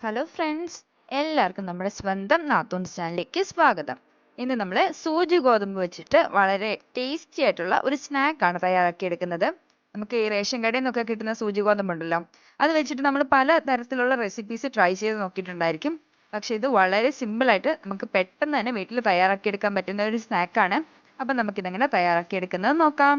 Hello friends എല്ലാവർക്കും നമ്മുടെ സ്വന്തം നാത്തൂൺ ചാനലിലേക്ക് സ്വാഗതം. ഇന്ന് നമ്മൾ സൂചി ഗോതമ്പ് വെച്ചിട്ട് വളരെ ടേസ്റ്റി ആയിട്ടുള്ള ഒരു സ്നാക്കാണ് തയ്യാറാക്കിയെടുക്കുന്നത്. നമുക്ക് ഈ റേഷൻ കടയിൽ നിന്നൊക്കെ കിട്ടുന്ന സൂചി ഗോതമ്പ് ഉണ്ടല്ലോ അത് വെച്ചിട്ട് നമ്മൾ പല തരത്തിലുള്ള റെസിപ്പീസ് ട്രൈ ചെയ്ത് നോക്കിയിട്ടുണ്ടായിരിക്കും. പക്ഷെ ഇത് വളരെ സിമ്പിളായിട്ട് നമുക്ക് പെട്ടെന്ന് തന്നെ വീട്ടിൽ തയ്യാറാക്കിയെടുക്കാൻ പറ്റുന്ന ഒരു സ്നാക്കാണ് അപ്പം നമുക്കിതെങ്ങനെ തയ്യാറാക്കിയെടുക്കുന്നത് നോക്കാം.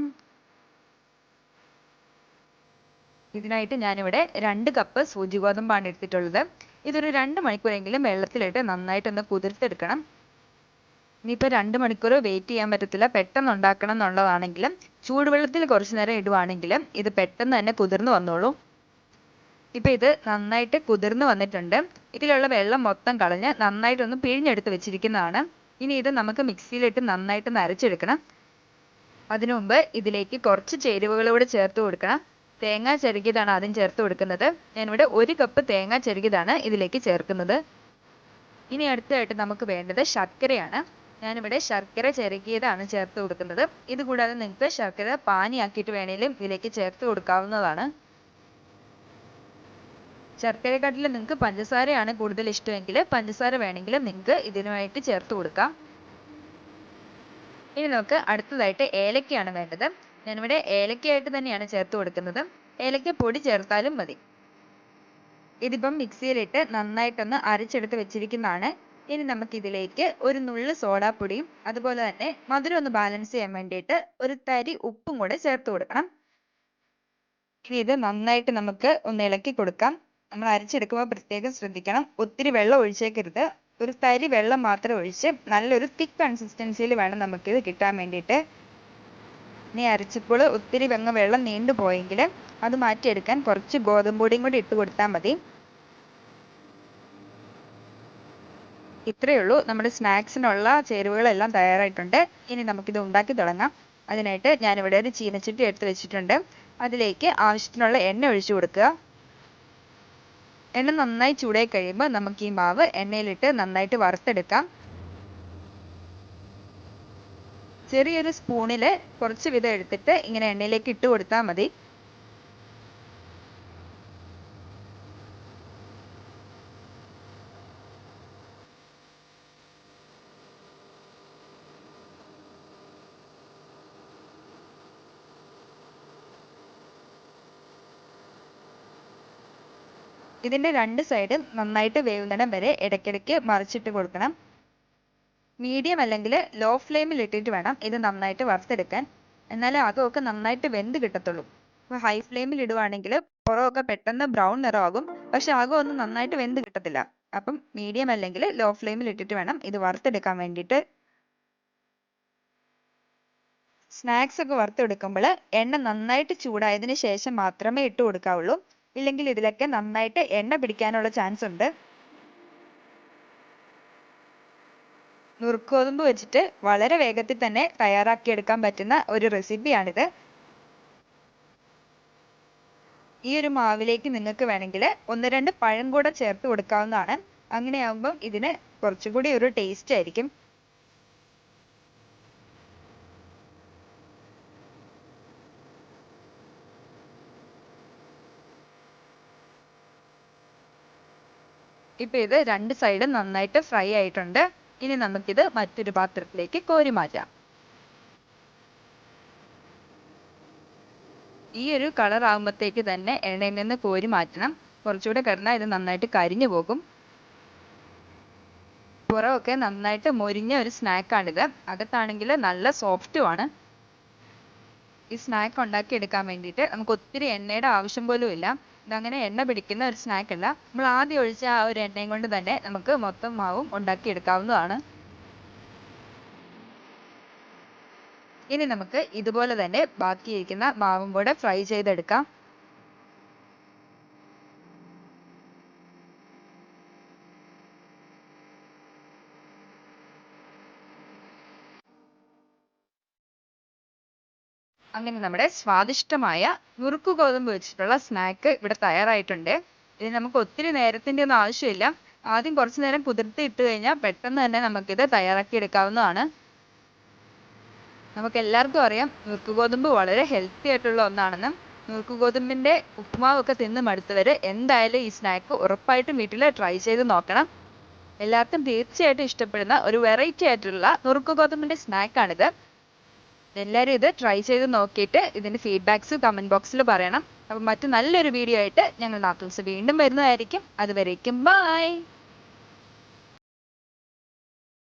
ഇതിനായിട്ട് ഞാനിവിടെ രണ്ട് കപ്പ് സൂചി ഗോതമ്പാണ് എടുത്തിട്ടുള്ളത്. ഇതൊരു രണ്ട് മണിക്കൂറെങ്കിലും വെള്ളത്തിലിട്ട് നന്നായിട്ടൊന്ന് കുതിർത്തെടുക്കണം. ഇനിയിപ്പോൾ രണ്ട് മണിക്കൂർ വെയിറ്റ് ചെയ്യാൻ പറ്റത്തില്ല. പെട്ടെന്ന് ഉണ്ടാക്കണം എന്നുള്ളതാണെങ്കിലും ചൂടുവെള്ളത്തിൽ കുറച്ച് നേരം ഇടുവാണെങ്കിലും ഇത് പെട്ടെന്ന് തന്നെ കുതിർന്നു വന്നോളൂ. ഇപ്പം ഇത് നന്നായിട്ട് കുതിർന്നു വന്നിട്ടുണ്ട്. ഇതിലുള്ള വെള്ളം മൊത്തം കളഞ്ഞ് നന്നായിട്ടൊന്ന് പിഴിഞ്ഞെടുത്ത് വെച്ചിരിക്കുന്നതാണ്. ഇനി ഇത് നമുക്ക് മിക്സിയിലിട്ട് നന്നായിട്ട് നരച്ചെടുക്കണം അതിനു മുമ്പ് ഇതിലേക്ക് കുറച്ച് ചേരുവകൾ കൂടെ ചേർത്ത് കൊടുക്കണം. തേങ്ങ ചിരകിയതാണ് ആദ്യം ചേർത്ത് കൊടുക്കുന്നത്. ഞാനിവിടെ ഒരു കപ്പ് തേങ്ങ ചിരകിയതാണ് ഇതിലേക്ക് ചേർക്കുന്നത്. ഇനി അടുത്തതായിട്ട് നമുക്ക് വേണ്ടത് ശർക്കരയാണ്. ഞാനിവിടെ ശർക്കര ചിരകിയതാണ് ചേർത്ത് കൊടുക്കുന്നത്. ഇത് കൂടാതെ നിങ്ങൾക്ക് ശർക്കര പാനിയാക്കിയിട്ട് വേണേലും ഇതിലേക്ക് ചേർത്ത് കൊടുക്കാവുന്നതാണ്. ശർക്കരക്കാട്ടിൽ നിങ്ങൾക്ക് പഞ്ചസാരയാണ് കൂടുതൽ ഇഷ്ടമെങ്കിൽ പഞ്ചസാര വേണമെങ്കിലും നിങ്ങൾക്ക് ഇതിനുമായിട്ട് ചേർത്ത് കൊടുക്കാം. ഇനി നമുക്ക് അടുത്തതായിട്ട് ഏലക്കയാണ് വേണ്ടത്. ഞാനിവിടെ ഏലക്കയായിട്ട് തന്നെയാണ് ചേർത്ത് കൊടുക്കുന്നത്. ഏലക്ക പൊടി ചേർത്താലും മതി. ഇതിപ്പം മിക്സിയിലിട്ട് നന്നായിട്ടൊന്ന് അരച്ചെടുത്ത് വെച്ചിരിക്കുന്നതാണ്. ഇനി നമുക്ക് ഇതിലേക്ക് ഒരു നുള്ള് സോഡാപ്പൊടിയും അതുപോലെ തന്നെ മധുരം ഒന്ന് ബാലൻസ് ചെയ്യാൻ വേണ്ടിയിട്ട് ഒരു തരി ഉപ്പും കൂടെ ചേർത്ത് കൊടുക്കണം. ഇനി ഇത് നന്നായിട്ട് നമുക്ക് ഒന്ന് ഇളക്കി കൊടുക്കാം. നമ്മൾ അരച്ചെടുക്കുമ്പോൾ പ്രത്യേകം ശ്രദ്ധിക്കണം. ഒത്തിരി വെള്ളം ഒഴിച്ചേക്കരുത്. ഒരു തരി വെള്ളം മാത്രം ഒഴിച്ച് നല്ലൊരു തിക്ക് കൺസിസ്റ്റൻസിയിൽ വേണം നമുക്കിത് കിട്ടാൻ വേണ്ടിയിട്ട്. ഇനി അരച്ചപ്പോൾ ഒത്തിരി അങ്ങ് വെള്ളം നീണ്ടു പോയെങ്കിൽ അത് മാറ്റിയെടുക്കാൻ കുറച്ച് ഗോതമ്പ് പൊടിയും കൂടി ഇട്ട് കൊടുത്താൽ മതി. ഇത്രയേ ഉള്ളൂ. നമ്മുടെ സ്നാക്സിനുള്ള ചേരുവകളെല്ലാം തയ്യാറായിട്ടുണ്ട്. ഇനി നമുക്കിത് ഉണ്ടാക്കി തുടങ്ങാം. അതിനായിട്ട് ഞാനിവിടെ ഒരു ചീനച്ചട്ടി എടുത്ത് വെച്ചിട്ടുണ്ട്. അതിലേക്ക് ആവശ്യത്തിനുള്ള എണ്ണ ഒഴിച്ചു കൊടുക്കുക. എണ്ണ നന്നായി ചൂടായി കഴിയുമ്പോൾ നമുക്ക് ഈ മാവ് എണ്ണയിലിട്ട് നന്നായിട്ട് വറുത്തെടുക്കാം. ചെറിയൊരു സ്പൂണിൽ കുറച്ച് വീതം എടുത്തിട്ട് ഇങ്ങനെ എണ്ണയിലേക്ക് ഇട്ട് കൊടുത്താൽ മതി. ഇതിന്റെ രണ്ട് സൈഡും നന്നായിട്ട് വേവുന്നിടം വരെ ഇടയ്ക്കിടയ്ക്ക് മറിച്ചിട്ട് കൊടുക്കണം. മീഡിയം അല്ലെങ്കിൽ ലോ ഫ്ലെയിമിൽ ഇട്ടിട്ട് വേണം ഇത് നന്നായിട്ട് വറുത്തെടുക്കാൻ. എന്നാലേ അകമൊക്കെ നന്നായിട്ട് വെന്ത് കിട്ടത്തുള്ളൂ. അപ്പോൾ ഹൈ ഫ്ലെയിമിൽ ഇടുവാണെങ്കിൽ പുറമൊക്കെ പെട്ടെന്ന് ബ്രൗൺ നിറമാകും പക്ഷെ അകം ഒന്നും നന്നായിട്ട് വെന്ത് കിട്ടത്തില്ല. അപ്പം മീഡിയം അല്ലെങ്കിൽ ലോ ഫ്ലെയിമിൽ ഇട്ടിട്ട് വേണം ഇത് വറുത്തെടുക്കാൻ വേണ്ടിയിട്ട്. സ്നാക്സ് ഒക്കെ വറുത്തെടുക്കുമ്പോൾ എണ്ണ നന്നായിട്ട് ചൂടായതിന് ശേഷം മാത്രമേ ഇട്ട് കൊടുക്കാവുള്ളൂ. ഇല്ലെങ്കിൽ ഇതിലൊക്കെ നന്നായിട്ട് എണ്ണ പിടിക്കാനുള്ള ചാൻസ് ഉണ്ട്. നുറുക്കോതുമ്പ് വെച്ചിട്ട് വളരെ വേഗത്തിൽ തന്നെ തയ്യാറാക്കിയെടുക്കാൻ പറ്റുന്ന ഒരു റെസിപ്പിയാണിത് ഈ ഒരു മാവിലേക്ക് നിങ്ങൾക്ക് വേണമെങ്കിൽ ഒന്ന് രണ്ട് പഴം കൂടെ ചേർത്ത് കൊടുക്കാവുന്നതാണ്. അങ്ങനെയാകുമ്പം ഇതിന് കുറച്ചുകൂടി ഒരു ടേസ്റ്റ് ആയിരിക്കും. ഇപ്പൊ ഇത് രണ്ട് സൈഡും നന്നായിട്ട് ഫ്രൈ ആയിട്ടുണ്ട്. ഇനി നമുക്കിത് മറ്റൊരു പാത്രത്തിലേക്ക് കോരി മാറ്റാം. ഈ ഒരു കളർ ആകുമ്പോഴത്തേക്ക് തന്നെ എണ്ണയിൽ നിന്ന് കോരി മാറ്റണം. കുറച്ചുകൂടെ കിടന്നാൽ ഇത് നന്നായിട്ട് കരിഞ്ഞു പോകും. പുറമൊക്കെ നന്നായിട്ട് മൊരിഞ്ഞ ഒരു സ്നാക്കാണിത് അകത്താണെങ്കിൽ നല്ല സോഫ്റ്റുമാണ് ഈ സ്നാക്ക് ഉണ്ടാക്കി എടുക്കാൻ വേണ്ടിയിട്ട് നമുക്ക് ഒത്തിരി എണ്ണയുടെ ആവശ്യം പോലും ഇല്ല. ഇതങ്ങനെ എണ്ണ പിടിക്കുന്ന ഒരു സ്നാക്ക് അല്ല. നമ്മൾ ആദ്യം ഒഴിച്ച ആ ഒരു എണ്ണയും കൊണ്ട് തന്നെ നമുക്ക് മൊത്തം മാവും ഉണ്ടാക്കി എടുക്കാവുന്നതാണ്. ഇനി നമുക്ക് ഇതുപോലെ തന്നെ ബാക്കിയിരിക്കുന്ന മാവും കൂടെ ഫ്രൈ ചെയ്തെടുക്കാം. അങ്ങനെ നമ്മുടെ സ്വാദിഷ്ടമായ നുറുക്കു ഗോതമ്പ് വെച്ചിട്ടുള്ള സ്നാക്ക് ഇവിടെ തയ്യാറായിട്ടുണ്ട്. ഇത് നമുക്ക് ഒത്തിരി നേരത്തിന്റെ ഒന്നും ആവശ്യമില്ല. ആദ്യം കുറച്ച് നേരം കുതിർത്തി ഇട്ട് കഴിഞ്ഞാൽ പെട്ടെന്ന് തന്നെ നമുക്കിത് തയ്യാറാക്കി എടുക്കാവുന്നതാണ്. നമുക്ക് എല്ലാവർക്കും അറിയാം നുറുക്ക് ഗോതമ്പ് വളരെ ഹെൽത്തി ആയിട്ടുള്ള ഒന്നാണെന്നും നുറുക്ക് ഗോതമ്പിന്റെ ഉപ്പുമാവൊക്കെ തിന്ന് മടുത്തവർ എന്തായാലും ഈ സ്നാക്ക് ഉറപ്പായിട്ടും വീട്ടിൽ ട്രൈ ചെയ്ത് നോക്കണം. എല്ലാവർക്കും തീർച്ചയായിട്ടും ഇഷ്ടപ്പെടുന്ന ഒരു വെറൈറ്റി ആയിട്ടുള്ള നുറുക്ക് ഗോതമ്പിന്റെ സ്നാക്കാണിത് എല്ലാവരും ഇത് ട്രൈ ചെയ്ത് നോക്കിയിട്ട് ഇതിന്റെ ഫീഡ്ബാക്ക്സ് കമന്റ് ബോക്സിൽ പറയണം. അപ്പം മറ്റു നല്ലൊരു വീഡിയോ ആയിട്ട് ഞങ്ങൾ നാത്തൂസ് വീണ്ടും വരുന്നതായിരിക്കും. അതുവരേക്കും ബൈ